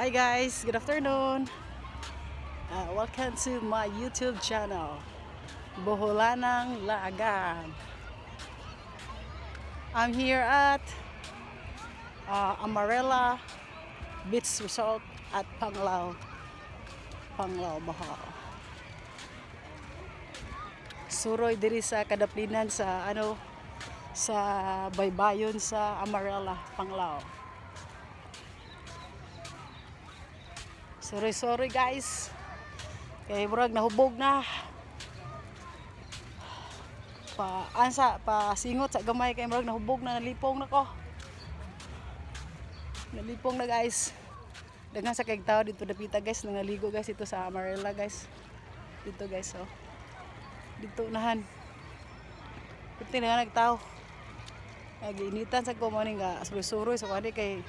Hi guys, good afternoon. Uh, welcome to my YouTube channel, Boholanang Lagan. I'm here at uh, Amarella Beach Resort at Panglao, Panglao, Bohol. Suroy diri sa kadaplinan sa ano sa baybayon sa Amarella, Panglao. Sorry, sorry guys. Kay murag nahubog na. Pa ansa pa singot sa gamay kay murag nahubog na nalipong na ko. Nalipong na guys. Daghang sa kay tao dito dapita guys nangaligo guys ito sa Amarella guys. Dito guys oh. Dito nahan. Puti na nagtao. Nagiinitan sa ko mo nga suroy-suroy sa kani kay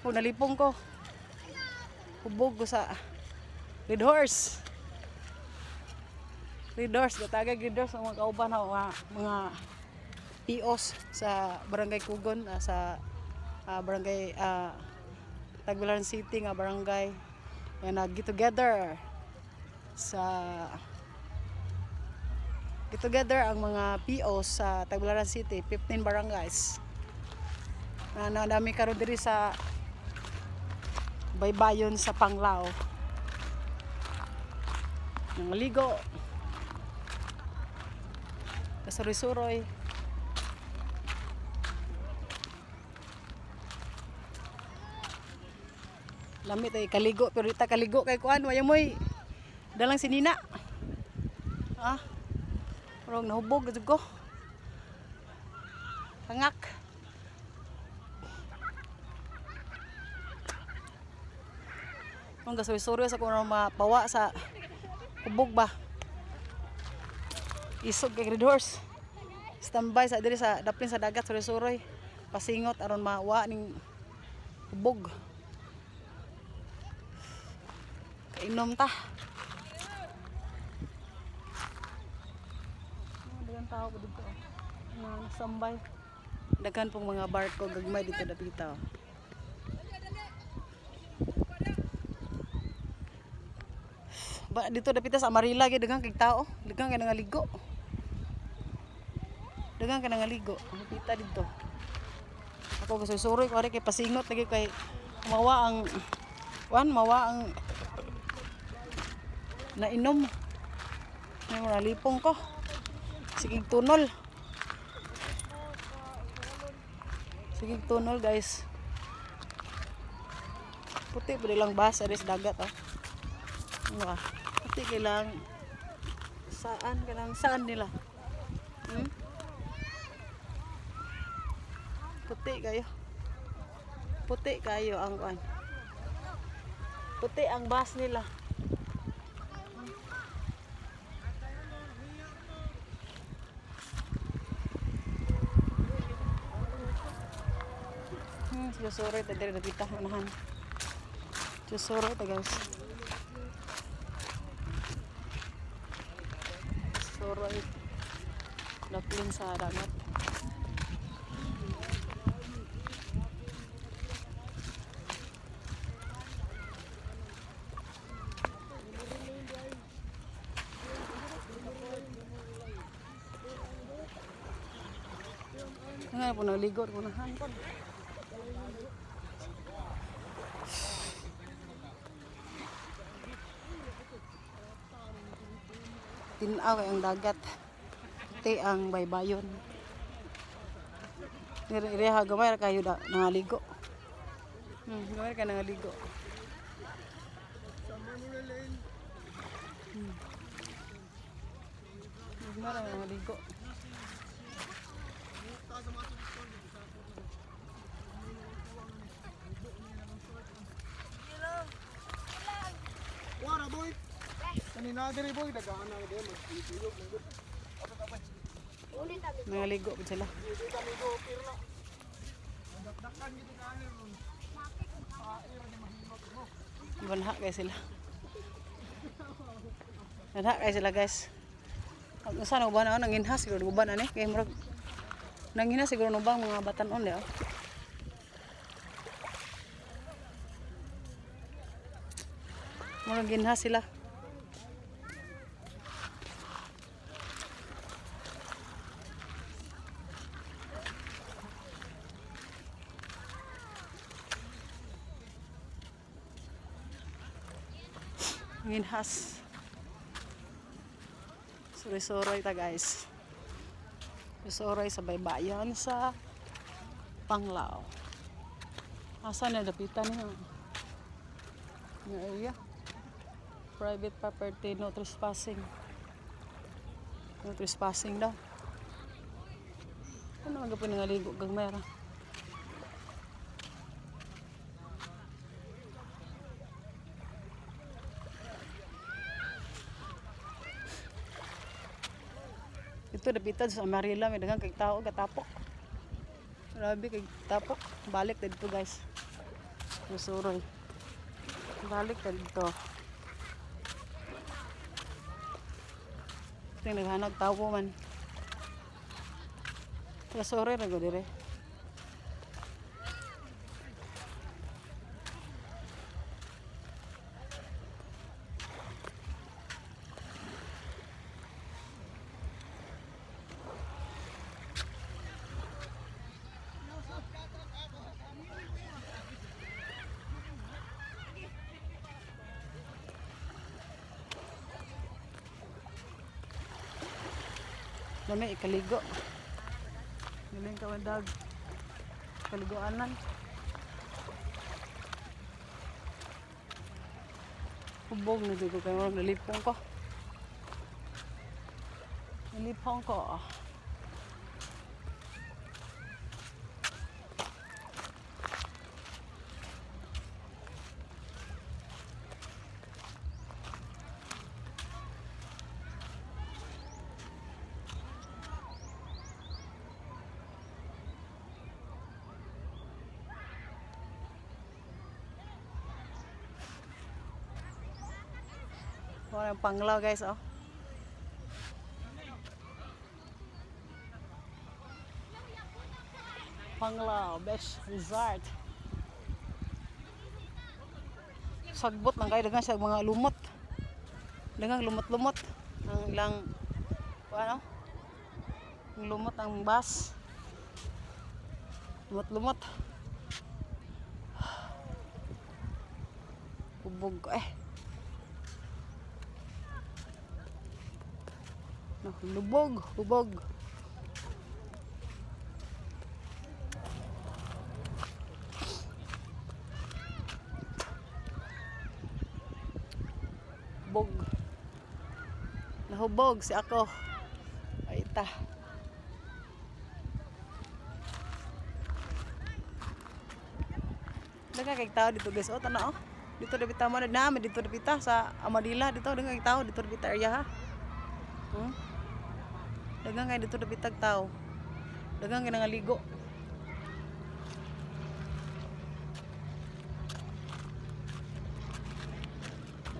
kung nalipong ko hubog sa Red Horse. Red Horse, katagag Red Horse ang mga kauban na mga, mga POs sa Barangay Kugon, ah, sa ah, Barangay uh, Tagbilaran City nga barangay. Yan nag get together sa get together ang mga POs sa Tagbilaran City, 15 barangays. Na nadami karon diri sa baybayon sa Panglao. Nangaligo. Kasuroy-suroy. Lamit ay kaligo pero ita kaligo kay kuan waya moy dalang sinina. Ah. Pero nahubog gud ko. Kung gasoy-suroy sa kung mapawa sa kubog ba. Isog kay Red Horse. Standby sa diri sa dapin sa dagat suroy-suroy. Pasingot aron mawa ning kubog. Kainom ta. Dagan tao ko dito. Nga sambay. Daghan pong mga barko gagmay dito dapita. Ba dito dapita sa Amarila gid daghang kay tao, daghang kay nangaligo. Daghang kay nangaligo, dapita dito. Ako gusto suroy ko kay pasingot lagi kay mawa ang wan mawa ang nainom. May mga lipong ko. Sige tunol. Sige tunol guys. Puti pa lang basa sa dagat ah. Ano? Puti kailang saan kailang saan nila? Hmm? Puti kayo. Puti kayo ang kuan. Puti ang bas nila. Hmm, susuri ta diri nakita manahan. Susuri Susuri. Laplin sa dagat. Nga po naligo ko na hangkod. Tinaw ang dagat ti ang baybayon Reha gamay ra kayo da nangaligo. Hmm, gamay ka nangaligo. Hmm. Gamay ra nangaligo. Kanina diri boy dagaan na din magtulog ng good. Nangaligo po sila. Dili kami go pirla. Dakdakan gid kanin ron. Banha kay sila. Banha kay sila guys. Ang usa na uban nang inhas siguro uban ani kay murag nangina siguro no bang mga batan-on oh. Mga ginha sila. Ginhas. Surisoroy ta guys. Surisoroy sa baybayan sa Panglao. Asa na dapitan niya? Nga area. Private property, no trespassing. No trespassing daw. Ano mga po nangaligo kag Ito dapitan sa Amarila, may daghang kay tao gatapok. Grabe kay. Balik na dito guys. Susuroy. Balik na dito. Ito yung naghanag tao man. Susuroy na go dire. Lami ikaligo. Galing ka dag. Kaliguanan. Hubog na dito kayo marang nalipong ko. Nalipong ko. Wala yung panglaw guys oh. Panglaw, best resort. Sagbot lang kayo dagan sa mga lumot. Dagang lumot-lumot. Ang ilang ano? Ang lumot ang bus. Lumot-lumot. Ubog eh. Lubog, lubog. Bog. Nahubog si ako. Ay ta. Daga kay tao dito guys. Oh, tana oh. Dito bitaw mo na namin dito bita sa Amadila dito daga kay tao dito bita area ha. Hmm? Dagang kay dito na bitag tao. Dagang kay nangaligo.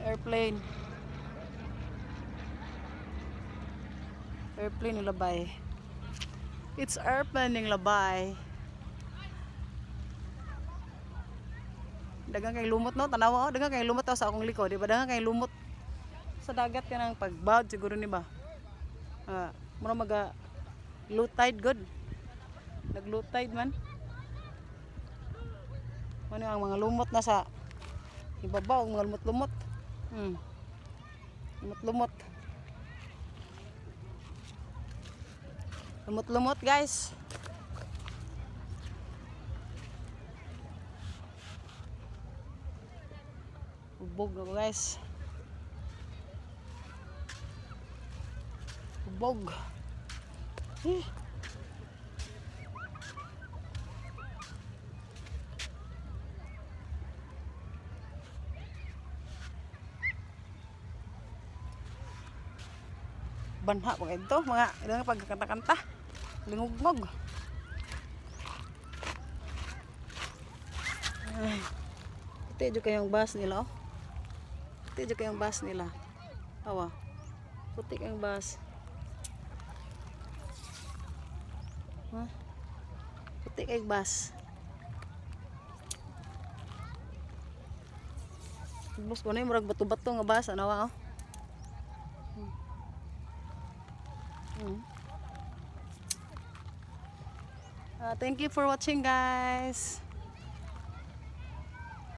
Airplane. Airplane yung labay. It's airplane yung labay. Dagang kay lumot no, tanawa oh, dagang kay lumot daw sa akong liko, di ba? Dagang kay lumot sa dagat kanang pagbawd siguro ni ba. Ah, mura maga low tide good. Nag low tide man. Ano ang mga lumot na sa ibabaw, mga lumot-lumot. Hmm. Lumot-lumot. Lumot-lumot guys. Ubog ako guys. Ubog. Eh. Banha ko ito, mga ilang pagkakanta-kanta. Lingugmog. Ay. Ito yung kayong bus nila, oh. Ito yung kayong bus nila. Awa. Puti kayong bus. Ha? Puti kayong bus. Ko na yung murag bato-bato nga basa nawa oh. Mm. Uh, thank you for watching guys.